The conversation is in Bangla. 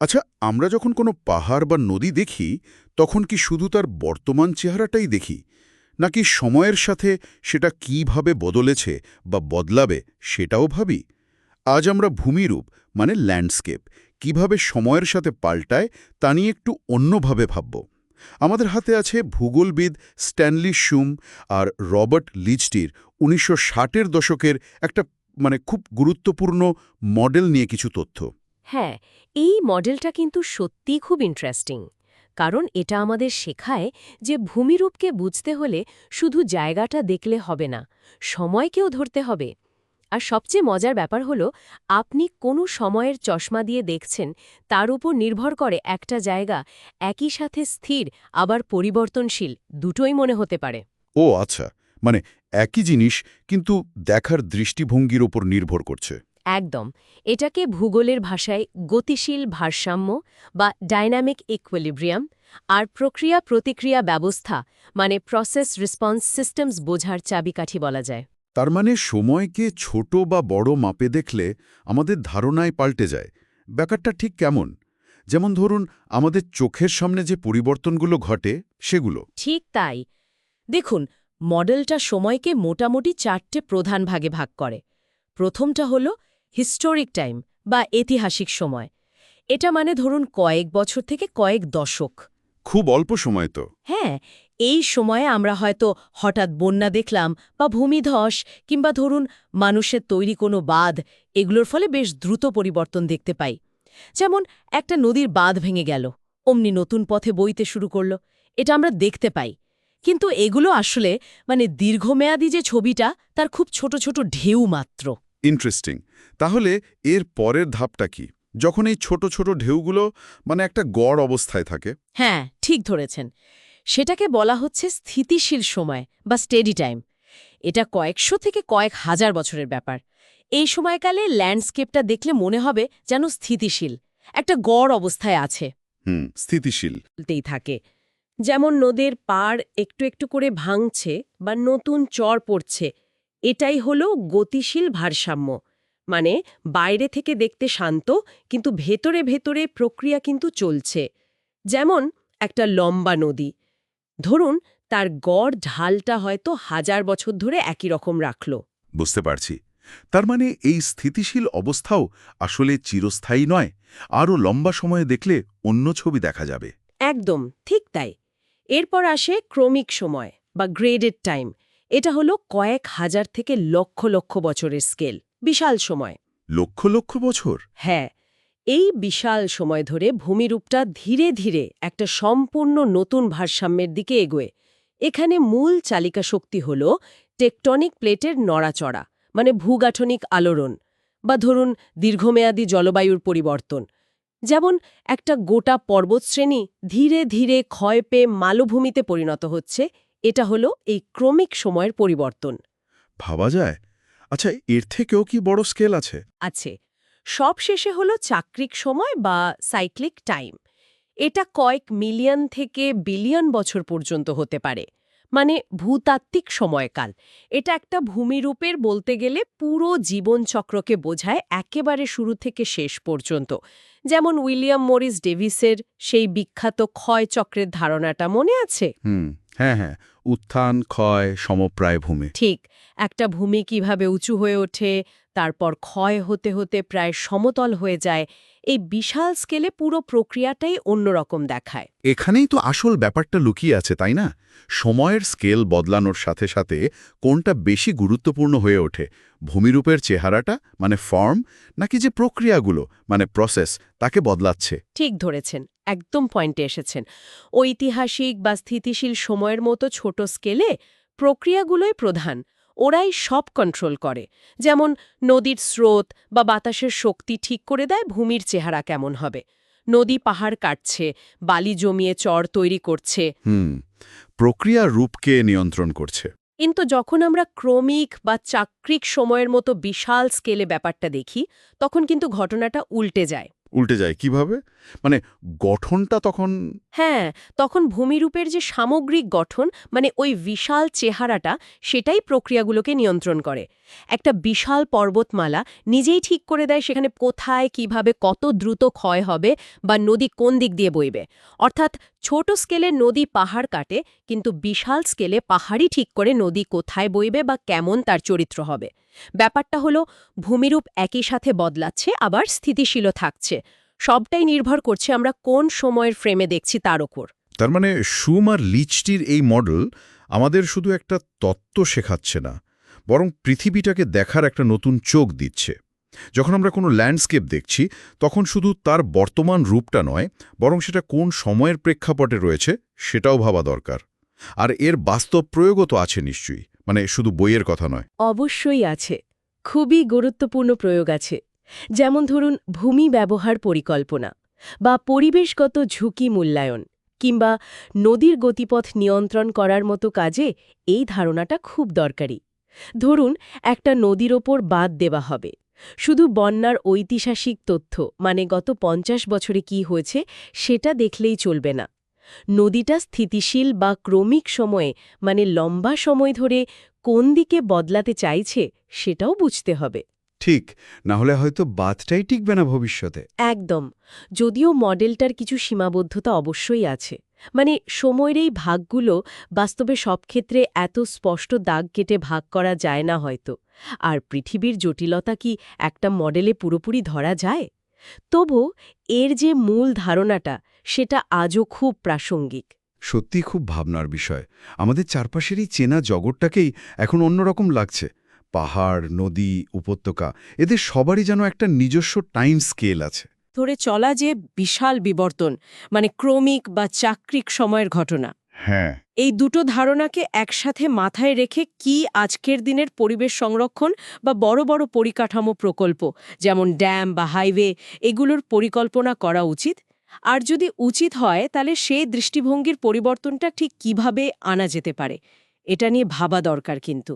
আচ্ছা আমরা যখন কোনো পাহাড় বা নদী দেখি, তখন কি শুধু তার বর্তমান চেহারাটাই দেখি? নাকি সময়ের সাথে সেটা কীভাবে বদলেছে বা বদলাবে সেটাও ভাবি? আজ আমরা ভূমিরূপ মানে ল্যান্ডস্কেপ, কীভাবে সময়ের সাথে পাল্টায় তা নিয়ে একটু অন্যভাবে ভাবব। আমাদের হাতে আছে ভূগোলবিদ স্ট্যানলি শুম আর রবার্ট লিচটির উনিশশো ষাটের দশকের একটা মানে খুব গুরুত্বপূর্ণ মডেল নিয়ে কিছু তথ্য। হ্যাঁ এই মডেলটা কিন্তু সত্যিই খুব ইন্টারেস্টিং কারণ এটা আমাদের শেখায় যে ভূমিরূপকে বুঝতে হলে শুধু জায়গাটা দেখলে হবে না, সময়কেও ধরতে হবে। আর সবচেয়ে মজার ব্যাপার হলো, আপনি কোনো সময়ের চশমা দিয়ে দেখছেন, তার উপর নির্ভর করে একটা জায়গা একই সাথে স্থির, আবার পরিবর্তনশীল, দুটোই মনে হতে পারে। ও আচ্ছা মানে একই জিনিস কিন্তু দেখার দৃষ্টিভঙ্গির ওপর নির্ভর করছে। একদম। এটাকে ভূগোলের ভাষায় গতিশীল ভারসাম্য বা ডাইনামিক ইকুইলিব্রিয়াম আর প্রক্রিয়া প্রতিক্রিয়া ব্যবস্থা মানে প্রসেস রেসপন্স সিস্টেমস বোঝার চাবিকাঠি বলা যায়। তার মানে সময়কে ছোট বা বড় মাপে দেখলে আমাদের ধারণায় পাল্টে যায়। ব্যাপারটা ঠিক কেমন? যেমন ধরুন আমাদের চোখের সামনে যে পরিবর্তনগুলো ঘটে সেগুলো। ঠিক তাই। দেখুন মডেলটা সময়কে মোটামুটি চারটে প্রধান ভাগে ভাগ করে। প্রথমটা হল হিস্টোরিক টাইম বা ঐতিহাসিক সময়। এটা মানে ধরুন কয়েক বছর থেকে কয়েক দশক। খুব অল্প সময় তো। হ্যাঁ এই সময়ে আমরা হয়তো হঠাৎ বন্যা দেখলাম বা ভূমিধস কিংবা ধরুন মানুষের তৈরি কোনো বাঁধ এগুলোর ফলে বেশ দ্রুত পরিবর্তন দেখতে পাই। যেমন একটা নদীর বাঁধ ভেঙে গেল অমনি নতুন পথে বইতে শুরু করল এটা আমরা দেখতে পাই। কিন্তু এগুলো আসলে মানে দীর্ঘমেয়াদী যে ছবিটা তার খুব ছোট ছোট ঢেউ মাত্র। ইন্টারেস্টিং তাহলে এর পরের ধাপটা কি? যখন এই ছোট ছোট ঢেউগুলো মানে একটা গড় অবস্থায় থাকে। হ্যাঁ ঠিক ধরেছেন। সেটাকে বলা হচ্ছে স্থিতিশীল সময় বা স্টেডি টাইম এটা কয়েকশো থেকে কয়েক হাজার বছরের ব্যাপার। এই সময়কালে ল্যান্ডস্কেপটা দেখলে মনে হবে যেন স্থিতিশীল। একটা গড় অবস্থায় আছে। হুম স্থিতিশীল। থাকে। যেমন নদীর পাড় একটু একটু করে ভাঙছে বা নতুন চর পড়ছে। এটাই হলো গতিশীল ভারসাম্য। মানে বাইরে থেকে দেখতে শান্ত কিন্তু ভেতরে ভেতরে প্রক্রিয়া কিন্তু চলছে। যেমন একটা লম্বা নদী। ধরুন তার গড় ঢালটা হয়তো হাজার বছর ধরে একই রকম রাখল। বুঝতে পারছি। তার মানে এই স্থিতিশীল অবস্থাও আসলে চিরস্থায়ী নয় আরও লম্বা সময়ে দেখলে অন্য ছবি দেখা যাবে। একদম ঠিক তাই। এরপর আসে ক্রমিক সময় বা গ্রেডেড টাইম এটা হলো কয়েক হাজার থেকে লক্ষ লক্ষ বছরের স্কেল। বিশাল সময়। লক্ষ লক্ষ বছর? হ্যাঁ এই বিশাল সময় ধরে ভূমিরূপটা ধীরে ধীরে একটা সম্পূর্ণ নতুন ভারসাম্যের দিকে এগোয়। এখানে মূল চালিকা শক্তি হল টেকটনিক প্লেটের নড়াচড়া মানে ভূগাঠনিক আলোড়ন বা ধরুন দীর্ঘমেয়াদী জলবায়ুর পরিবর্তন। যেমন একটা গোটা পর্বতশ্রেণী ধীরে ধীরে ক্ষয় পেয়ে মালভূমিতে পরিণত হচ্ছে এটা হলো এই ক্রমিক সময়ের পরিবর্তন। ভাবা যায়? আচ্ছা এর থেকেও কি বড় স্কেল আছে? আছে। সব শেষে হলো চাকরিক সময় বা সাইক্লিক টাইম। এটা কয়েক মিলিয়ন থেকে বিলিয়ন বছর পর্যন্ত হতে পারে। মানে ভূতাত্ত্বিক সময়কাল। এটা একটা ভূমিরূপের বলতে গেলে পুরো জীবনচক্রকে বোঝায় একেবারে শুরু থেকে শেষ পর্যন্ত। যেমন উইলিয়াম মরিস ডেভিসের সেই বিখ্যাত ক্ষয় চক্রের ধারণাটা মনে আছে? হুম। হ্যাঁ হ্যাঁ উত্থান ক্ষয় সমপ্রায় ভূমি। ঠিক একটা ভূমি কীভাবে উঁচু হয়ে ওঠে তারপর ক্ষয় হতে হতে প্রায় সমতল হয়ে যায় এই বিশাল স্কেলে পুরো প্রক্রিয়াটাই অন্যরকম দেখায়। এখানেই তো আসল ব্যাপারটা লুকিয়ে আছে তাই না? সময়ের স্কেল বদলানোর সাথে সাথে কোনটা বেশি গুরুত্বপূর্ণ হয়ে ওঠে? ভূমিরূপের চেহারাটা মানে ফর্ম নাকি যে প্রক্রিয়াগুলো মানে প্রসেস তাকে বদলাচ্ছে? ঠিক ধরেছেন একদম পয়েন্টে এসেছেন। ঐতিহাসিক বা স্থিতিশীল সময়ের মতো ছোট স্কেলে প্রক্রিয়াগুলোই প্রধান। ওরাই সব কন্ট্রোল করে। যেমন নদীর স্রোত বা বাতাসের শক্তি ঠিক করে দেয় ভূমির চেহারা কেমন হবে। নদী পাহাড় কাটছে বালি জমিয়ে চর তৈরি করছে। হুম প্রক্রিয়া রূপকে নিয়ন্ত্রণ করছে। কিন্তু যখন আমরা ক্রমিক বা চাকরিক সময়ের মতো বিশাল স্কেলে ব্যাপারটা দেখি তখন কিন্তু ঘটনাটা উল্টে যায়। উল্টে যায়। কীভাবে? মানে গঠনটা তখন হ্যাঁ তখন ভূমিরূপের যে সামগ্রিক গঠন মানে ওই বিশাল চেহারাটা, সেটাই প্রক্রিয়াগুলোকে নিয়ন্ত্রণ করে। একটা বিশাল পর্বতমালা নিজেই ঠিক করে দেয় সেখানে কোথায়, কীভাবে, কত দ্রুত ক্ষয় হবে বা নদী কোন দিক দিয়ে বইবে। অর্থাৎ ছোট স্কেলে নদী পাহাড় কাটে, কিন্তু বিশাল স্কেলে পাহাড়ই ঠিক করে নদী কোথায় বইবে বা কেমন তার চরিত্র হবে। ব্যাপারটা হলো, ভূমিরূপ একই সাথে বদলাচ্ছে, আবার স্থিতিশীলও থাকছে। সবটাই নির্ভর করছে আমরা কোন সময়ের ফ্রেমে দেখছি তার ওপর তার মানে সুম আর লিচটির এই মডেল আমাদের শুধু একটা তত্ত্ব শেখাচ্ছে না, বরং পৃথিবীটাকে দেখার একটা নতুন চোখ দিচ্ছে। যখন আমরা কোনো ল্যান্ডস্কেপ দেখছি, তখন শুধু তার বর্তমান রূপটা নয়, বরং সেটা কোন সময়ের প্রেক্ষাপটে রয়েছে, সেটাও ভাবা দরকার। আর এর বাস্তব প্রয়োগও তো আছে নিশ্চয়ই মানে শুধু বইয়ের কথা নয়। অবশ্যই আছে, খুবই গুরুত্বপূর্ণ প্রয়োগ আছে। যেমন ধরুন, ভূমি ব্যবহার পরিকল্পনা বা পরিবেশগত ঝুঁকি মূল্যায়ন কিংবা নদীর গতিপথ নিয়ন্ত্রণ করার মতো কাজে এই ধারণাটা খুব দরকারি। ধরুন, একটা নদীর ওপর বাদ দেওয়া হবে। শুধু বন্যার ঐতিহাসিক তথ্য মানে গত পঞ্চাশ বছরে কি হয়েছে, সেটা দেখলেই চলবে না। নদীটা স্থিতিশীল বা ক্রমিক সময়ে মানে লম্বা সময় ধরে কোন দিকে বদলাতে চাইছে সেটাও বুঝতে হবে। ঠিক না হলে হয়তো বাতটাই টিকবে না ভবিষ্যতে। একদম যদিও মডেলটার কিছু সীমাবদ্ধতা অবশ্যই আছে। মানে সময়ের এই ভাগগুলো বাস্তবে সব ক্ষেত্রে এত স্পষ্ট দাগ কেটে ভাগ করা যায় না হয়তো। আর পৃথিবীর জটিলতা কি একটা মডেলে পুরোপুরি ধরা যায়? তবু এর যে মূল ধারণাটা সেটা আজও খুব প্রাসঙ্গিক। সত্যি খুব ভাবনার বিষয়। আমাদের চারপাশের এই চেনা জগৎটাকেই এখন অন্যরকম লাগছে। পাহাড় নদী উপত্যকা এদের সবারই যেন একটা নিজস্ব টাইম স্কেল আছে। ধরে চলা যে বিশাল বিবর্তন মানে ক্রমিক বা চাকরিক সময়ের ঘটনা। হ্যাঁ। এই দুটো ধারণাকে একসাথে মাথায় রেখে কি আজকের দিনের পরিবেশ সংরক্ষণ বা বড় বড় পরিকাঠামো প্রকল্প, যেমন ড্যাম বা হাইওয়ে, এগুলোর পরিকল্পনা করা উচিত? আর যদি উচিত হয়, তাহলে সেই দৃষ্টিভঙ্গির পরিবর্তনটা ঠিক কীভাবে আনা যেতে পারে? এটা নিয়ে ভাবা দরকার কিন্তু।